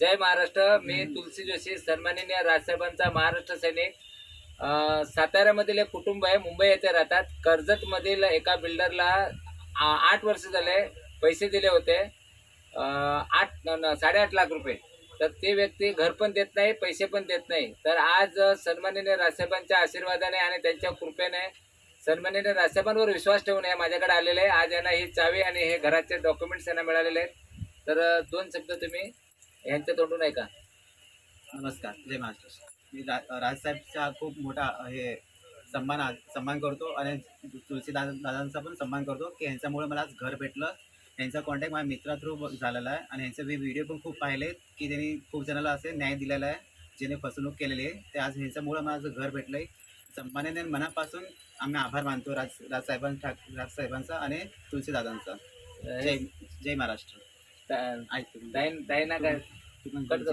जय महाराष्ट्र. मी तुलसी जोशी सन्माननीय राजसाहेबांचा महाराष्ट्र सैनिक. साताऱ्यामधील एक कुटुंब आहे मुंबई येथे राहतात. कर्जतमधील एका बिल्डरला आ- आठ वर्ष झाले पैसे दिले होते. आठ साडेआठ लाख रुपये. तर ते व्यक्ती घर पण देत नाही पैसे पण देत नाही. तर आज सन्माननीय राजसाहेबांच्या आशीर्वादाने आणि त्यांच्या कृपेने सन्माननीय राजसाहेबांवर विश्वास ठेवून हे माझ्याकडे आलेले. आहे आज यांना ही चावी आणि हे घराचे डॉक्युमेंट्स यांना मिळालेले आहेत. तर दोन शब्द तुम्ही यांच्या तोंडून ऐका. नमस्कार जय महाराष्ट्र मी रा राजसाहेबचा खूप मोठा हे सन्मान सन्मान करतो आणि तुलसी दादा दादांचा पण सन्मान करतो की यांच्यामुळे मला आज घर भेटलं. यांचा कॉन्टॅक्ट माझ्या मित्रा थ्रू झालेला आहे आणि यांचे मी व्हिडिओ पण खूप पाहिले की त्यांनी खूप जणाला असे न्याय दिलेला आहे ज्याने फसवणूक केलेली आहे. ते आज ह्यांच्यामुळं माझं घर भेटलं आहे सन्मानाने मनापासून आम्ही आभार मानतो राज राजसाहेबां ठाक राजसाहेबांचा आणि तुलसी दादांचा. जय जय महाराष्ट्र. ಆಯ್ತು ದಯನ್ ದಯನಾಗ ಕಟ್